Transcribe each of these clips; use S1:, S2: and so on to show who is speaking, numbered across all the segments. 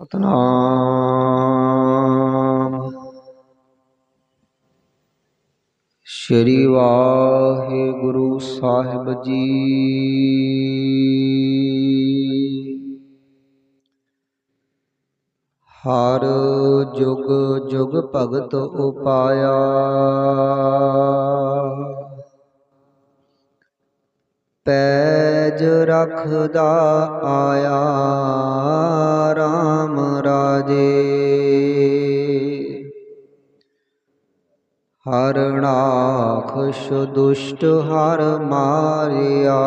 S1: ਸਤਨਾਮ ਸ਼੍ਰੀ ਵਾਹਿਗੁਰੂ ਸਾਹਿਬ ਜੀ। ਹਰ ਜੁਗ ਜੁਗ ਭਗਤ ਉਪਾਇਆ। ਪੈਜ ਰਖਦਾ ਆਇਆ RAM ਰਾਜੇ। ਹਰਣਾਖਸ਼ ਦੁਸ਼ਟ ਹਰ ਮਾਰਿਆ।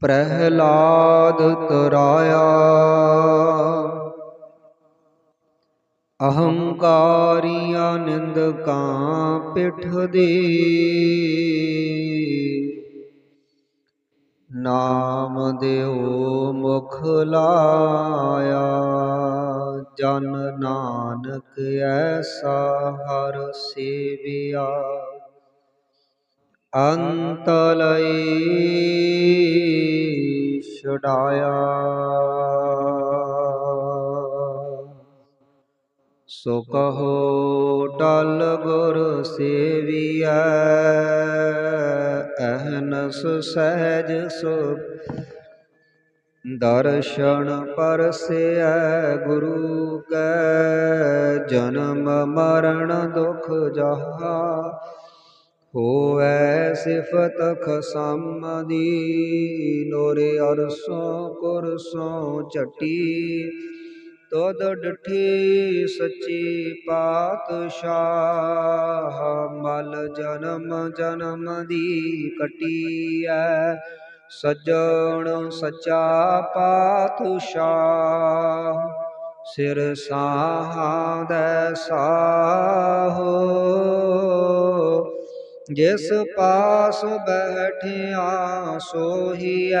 S1: ਪ੍ਰਹਿਲਾਦ ਤਰਾਇਆ। ਅਹੰਕਾਰੀਆਂ ਨਿੰਦਕਾਂ ਪਿਠ ਦੇ। ਨਾਮ ਦਿਓ ਮੁਖ ਲਾਇਆ, ਜਨ ਨਾਨਕ ਐਸਾ ਹਰ ਸੇਵਿਆ। ਅੰਤ ਲਈ ਛਡਾਇਆ। ਸੋ ਕਹੋ ਟਲ ਗੁਰ ਸੇਵੀਐ, ਅਹਨਸ ਸਹਿਜ ਸੁਖ ਦਰਸ਼ਨ ਪਰਸੈ ਗੁਰੂ ਕੈ, ਜਨਮ ਮਰਨ ਦੁਖ ਜਹਾ ਹੋਵੈ ਸਿਫਤ ਖਸਮ ਦੀ ਨੋਰੇ ਅਰਸੋਂ ਕੁਰਸੋਂ ਚਟੀ ਤਦ ਡਠੇ ਸੱਚੇ ਪਾਤਸ਼ਾਹ, ਮਲ ਜਨਮ ਜਨਮ ਦੀ ਕਟੀਐ। ਸਜਣ ਸਚਾ ਪਾਤਸ਼ਾਹ, ਸਿਰ ਸਾਹਾਦੈ ਸਾਹੋ। ਜਿਸ ਪਾਸ ਬੈਠਿਆ ਸੋਹੀਐ।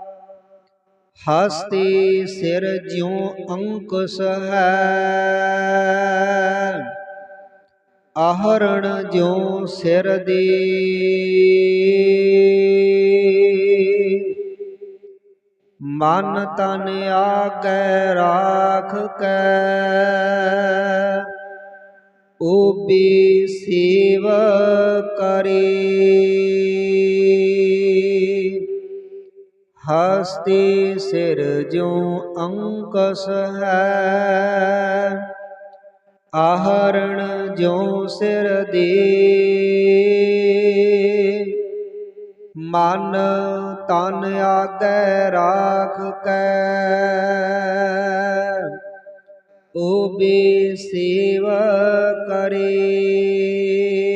S1: ਹਸਤੀ ਸਿਰ ਜਿਉ ਅੰਕੁਸ ਹੈ। ਆਹਰਣ ਜਿਉ ਸਿਰ ਦੀ। ਮਨ ਤਨ ਆਗੈ ਰਾਖ ਕੈ। ਉਬੀ ਸੇਵ ਕਰੀ। ਹਸਤੀ ਸਿਰ ਜਿਉ ਅੰਕਸ ਹੈ। ਆਹਰਣ ਜਿਉ ਸਿਰ ਦੀ। ਮਨ ਤਨ ਆਗੈ ਰਾਖ ਕੈ। ਉਬੇ ਸੇਵ ਕਰੇ।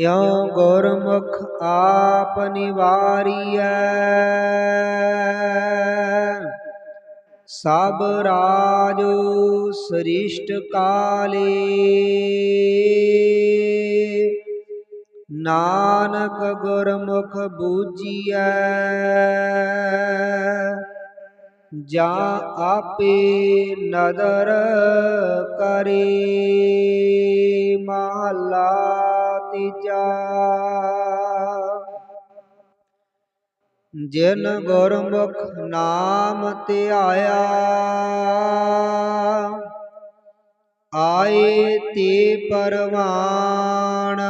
S1: ਇਉ ਗੁਰਮੁਖ ਆਪ ਨਿਵਾਰੀਐ। ਸਭ ਰਾਜੋ ਸ੍ਰਿਸ਼ਟ ਕਾਲੇ। ਨਾਨਕ ਗੁਰਮੁਖ ਬੂਜੀਐ। ਜਾ ਆਪੇ ਨਦਰ ਕਰੇ। ਮਹਲਾ ਤੀਜਾ। ਜਿਨ ਗੁਰਮੁਖ ਨਾਮ ਧਿਆਇਆ ਆਏ ਤੇ ਪਰਵਾਣ।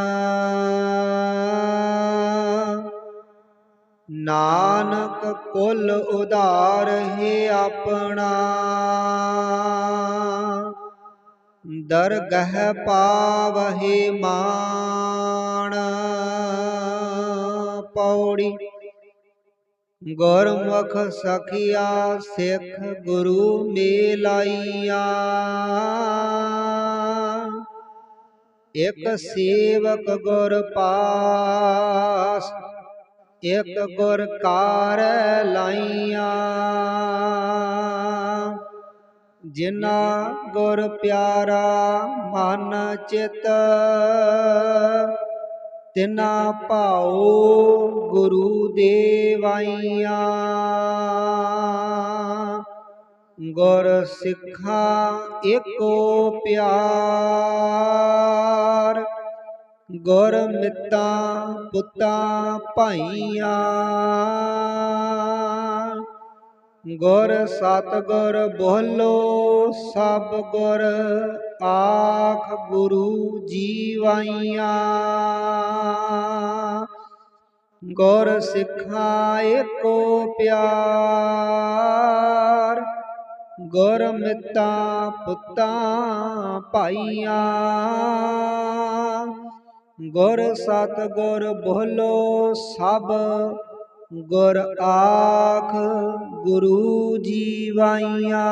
S1: ਨਾਨਕ ਕੁਲ ਉਧਾਰ ਹੈ ਆਪਣਾ। ਦਰਗਹ ਪਾਵਹਿ ਮਾਣ। ਪੌੜੀ ਗੁਰਮੁਖ ਸਖਿਆ, ਸਿੱਖ ਗੁਰੂ ਮੇਲਾਈਆ। ਇਕ ਸੇਵਕ ਗੁਰ ਪਾਸ, ਇਕ ਗੁਰ ਕਾਰ ਲਾਈਆਂ। ਜਿਨਾ ਗੁਰ ਪਿਆਰਾ ਮਨ ਚਿਤ ਤਿਨਾ ਭਾਉ ਗੁਰੂ ਦੇਵਾਈਆਂ। ਗੁਰ ਸਿੱਖਾ ਏਕੋ ਪਿਆਰ ਗੁਰ ਮਿੱਤਾ ਪੁੱਤਾ ਭਾਈਆਂ। ਗੁਰ ਸਤਿਗੁਰ ਬੋਲੋ, ਸਭ ਗੁਰ ਆਖ ਗੁਰੂ ਜੀਵਾਈਆਂ। ਗੁਰ ਸਿੱਖਾ ਏਕੋ ਪਿਆਰ, ਗੁਰ ਮਿੱਤਾ ਪੁੱਤਾਂ ਭਾਈਆਂ। ਗੁਰ ਸਤਿਗੁਰ ਬੋਲੋ, ਸਭ ਗੁਰ ਆਖ ਗੁਰੂ ਜੀਵਾਈਆਂ।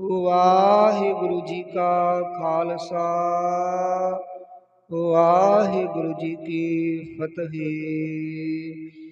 S1: ਵਾਹਿਗੁਰੂ ਜੀ ਕਾ ਖਾਲਸਾ ਵਾਹਿਗੁਰੂ ਜੀ ਕੀ ਫਤਿਹ।